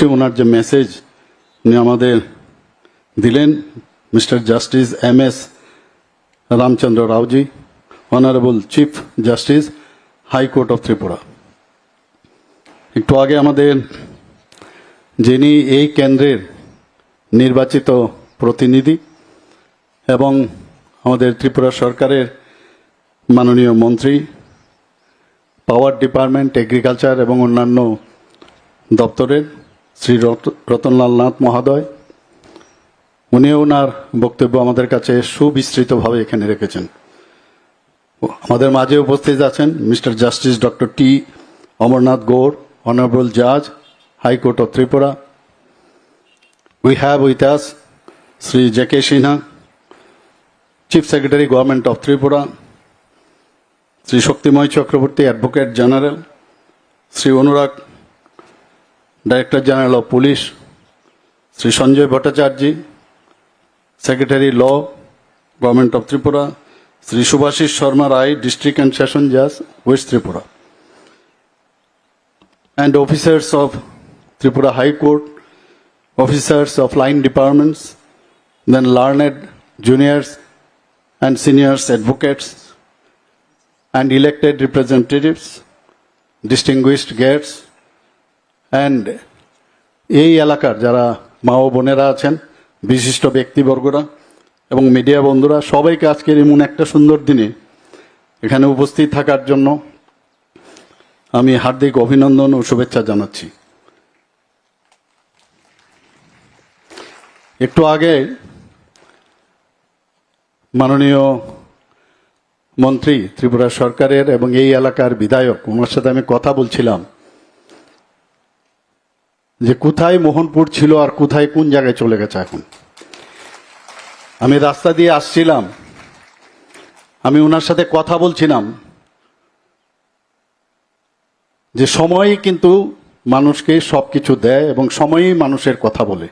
সে ওনার যে মেসেজ উনি আমাদের দিলেন mister justice M S Ramchandra Raoji honourable chief justice high court of Tripura একটু আগে আমাদের যিনি এই কেন্দ্রের নির্বাচিত প্রতিনিধি এবং আমাদের ত্রিপুরা সরকারের মাননীয় মন্ত্রী পাওয়ার ডিপার্টমেন্ট এগ্রিকালচার এবং অন্যান্য দপ্তরের শ্রী রতনলাল নাথ মহাদয় উনি ওনার বক্তব্য আমাদের কাছে সুবিস্তৃতভাবে এখানে রেখেছেন আমাদের মাঝে উপস্থিত আছেন mister justice doctor T Amarnath Gaur honourable জাজ high court of Tripura we have with us Shri J K Sinha chief secretary government of Tripura Shri Shaktimoy Chakraborty advocate general Shri Anurag Director General of Police, Sri Sanjay Bhattacharya, Secretary Law, Government of Tripura, Sri Subhashish Sharma Rai, District and Session Judge, West Tripura, and officers of Tripura High Court, officers of line departments, then learned juniors and seniors advocates, and elected representatives, distinguished guests, and এই এলাকার যারা মা ও বোনেরা আছেন বিশিষ্ট ব্যক্তিবর্গরা এবং media বন্ধুরা সবাইকে আজকের এমন একটা সুন্দর দিনে এখানে উপস্থিত থাকার জন্য আমি হার্দিক অভিনন্দন ও শুভেচ্ছা জানাচ্ছি একটু আগে মাননীয় মন্ত্রী ত্রিপুরা সরকারের এবং এই এলাকার বিধায়ক ওনার সাথে আমি কথা বলছিলাম যে কোথায় মোহনপুর ছিল আর কোথায় কোন জায়গায় চলে গেছে এখন আমি রাস্তা দিয়ে আসছিলাম আমি ওনার সাথে কথা বলছিলাম যে সময়ই কিন্তু মানুষকে সব কিছু দেয় এবং সময়ই মানুষের কথা বলে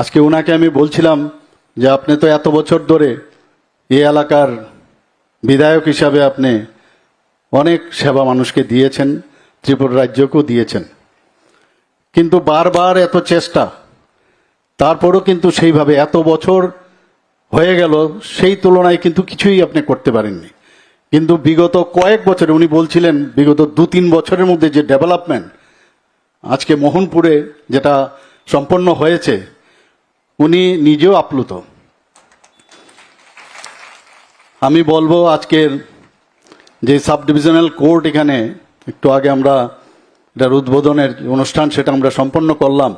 আজকে ওনাকে আমি বলছিলাম যে আপনি তো এত বছর ধরে এ এলাকার বিধায়ক হিসাবে আপনি অনেক সেবা মানুষকে দিয়েছেন ত্রিপুরা রাজ্যকেও দিয়েছেন কিন্তু বারবার এত চেষ্টা তারপরও কিন্তু সেইভাবে এত বছর হয়ে গেল সেই তুলনায় কিন্তু কিছুই আপনি করতে পারেননি কিন্তু বিগত কয়েক বছরে উনি বলছিলেন বিগত দু তিন বছরের মধ্যে যে ডেভেলপমেন্ট আজকে মোহনপুরে যেটা সম্পন্ন হয়েছে উনি নিজেও আপ্লুত আমি বলবো আজকের যে সাব ডিভিশনাল কোর্ট এখানে একটু আগে আমরা এটার উদ্বোধনের অনুষ্ঠান সেটা আমরা সম্পন্ন করলাম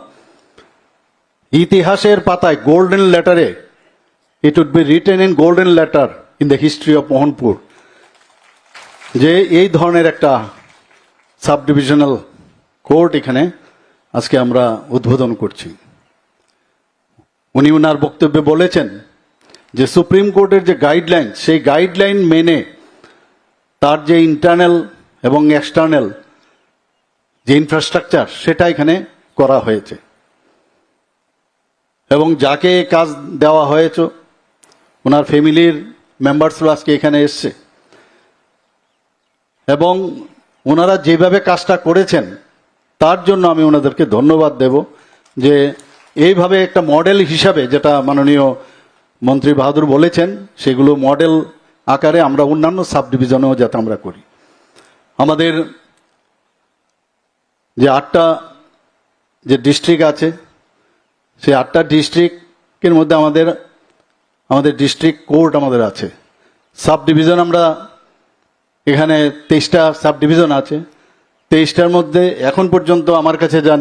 ইতিহাসের পাতায় golden লেটারে it would be written in golden letter in the history of Mohanpur যে এই ধরনের একটা সাব ডিভিশনাল কোর্ট এখানে আজকে আমরা উদ্বোধন করছি উনি ওনার বক্তব্যে বলেছেন যে সুপ্রিম কোর্টের যে গাইডলাইন সেই গাইডলাইন মেনে তার যে ইন্টারনাল এবং এক্সটার্নাল যে ইনফ্রাস্ট্রাকচার সেটা এখানে করা হয়েছে এবং যাকে কাজ দেওয়া হয়েছে ওনার ফ্যামিলির মেম্বার্সরা আজকে এখানে এসছে এবং ওনারা যেভাবে কাজটা করেছেন তার জন্য আমি ওনাদেরকে ধন্যবাদ দেব যে এইভাবে একটা মডেল হিসাবে যেটা মাননীয় মন্ত্রী বাহাদুর বলেছেন সেগুলো মডেল আকারে আমরা অন্যান্য সাব ডিভিশনেও যাতে আমরা করি আমাদের যে আটটা যে ডিস্ট্রিক্ট আছে সেই আটটা ডিস্ট্রিক্টের মধ্যে আমাদের আমাদের ডিস্ট্রিক্ট কোর্ট আমাদের আছে সাব ডিভিশন আমরা এখানে তেইশটা সাব ডিভিশন আছে তেইশটার মধ্যে এখন পর্যন্ত আমার কাছে যান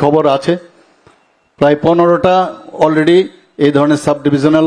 খবর আছে প্রায় পনেরোটা অলরেডি এই ধরনের সাব ডিভিশনাল